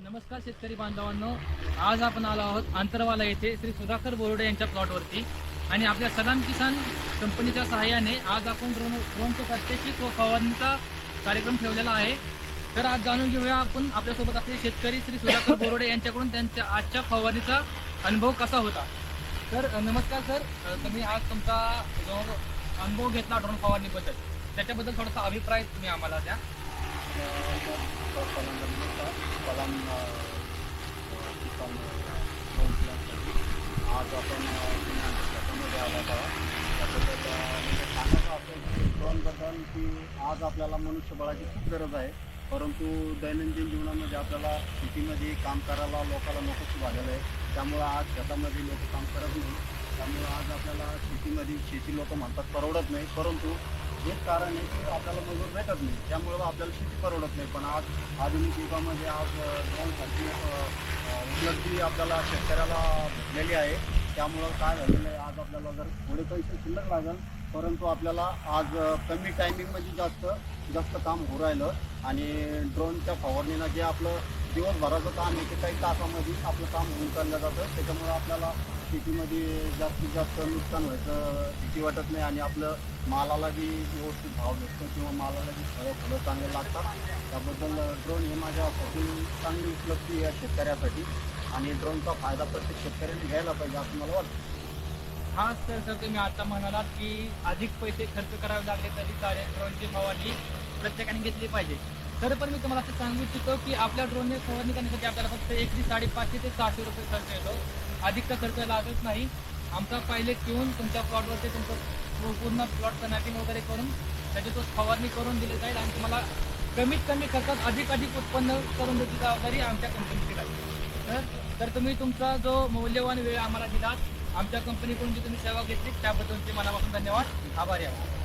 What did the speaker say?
नमस्कार शेतकरी बांधवांनो. आज आपण आलो आहोत आंतरवाला येथे श्री सुधाकर बोर्डे यांच्या प्लॉटवरती. आणि आपल्या सलाम किसान कंपनीच्या सहाय्याने आज आपण ड्रोन ड्रोनच्या प्रात्यक्षिक व फवारणीचा कार्यक्रम ठेवलेला आहे. तर आज जाणून घेऊया आपण आपल्यासोबत असलेले शेतकरी श्री सुधाकर बोरोडे यांच्याकडून त्यांच्या आजच्या फवारणीचा अनुभव कसा होता. तर नमस्कार सर. तुम्ही आज तुमचा जो अनुभव घेतला ड्रोन फवारणीबद्दल. त्याच्याबद्दल थोडासा अभिप्राय तुम्ही आम्हाला द्या. कलाम आज आपण शेतामध्ये आला होता सांगायचं असेल की की आज आपल्याला मनुष्यबळाची खूप गरज आहे परंतु दैनंदिन जीवनामध्ये आपल्याला शेतीमध्ये काम करायला लोकांना नकोच झालेलं आहे त्यामुळं आज शेतामध्ये लोक काम करत नाही त्यामुळं आज आपल्याला शेतीमध्ये शेती लोक म्हणतात परवडत नाही परंतु हेच कारण आहे की आपल्याला मजूर भेटत नाही. त्यामुळं आपल्याला शेती परवडत नाही. पण आज आधुनिक युगामध्ये आज ड्रोनसाठी उपलब्धी आपल्याला शेतकऱ्याला भेटलेली आहे. त्यामुळं काय झालेलं आहे आज आपल्याला जर थोडे पैसे शिल्लक लागेल परंतु आपल्याला आज कमी टायमिंगमध्ये जास्त जास्त काम होऊ राहिलं. आणि ड्रोनच्या फवारणीनं जे आपलं दिवसभराचं काम आहे की काही तासामध्ये आपलं काम होऊन चाललं जातं. त्याच्यामुळं आपल्याला शेतीमध्ये जास्तीत जास्त नुकसान व्हायचं भीती वाटत नाही आणि आपलं मालाला बी व्यवस्थित भाव भेटतो किंवा मालाला बी फळं फुलं चांगले लागतात. त्याबद्दल ड्रोन हे माझ्यासाठी चांगली उपलब्धी आहे शेतकऱ्यासाठी आणि ड्रोनचा फायदा प्रत्येक शेतकऱ्याने घ्यायला पाहिजे असं मला वाटतं. हा सर सर तुम्ही आता म्हणालात की अधिक पैसे खर्च करावे लागले तरी चालेल ड्रोनची फवारणी प्रत्येकाने घेतली पाहिजे. तर पण मी तुम्हाला असं सांगू इच्छितो की आपल्या ड्रोनने फवारणी करण्यासाठी आपल्याला फक्त एक ते साडेपाचशे ते सहाशे रुपये खर्च येतो. अधिकचा खर्च लागत नाही. आमचा पायलट घेऊन तुमच्या प्लॉटवरती तुमचं पूर्ण प्लॉट मॅपिंग वगैरे करून त्याची तो फवारणी करून दिली जाईल आणि तुम्हाला कमीत कमी खर्चात अधिक अधिक उत्पन्न करून देतील जबाबदारी आमच्या कंपनीची राहील तर तर तुम्ही तुमचा जो मौल्यवान वेळ आम्हाला दिलात आमच्या कंपनीकडून जी तुम्ही सेवा घेतली त्याबद्दलचे मनापासून धन्यवाद. आभारी आहोत.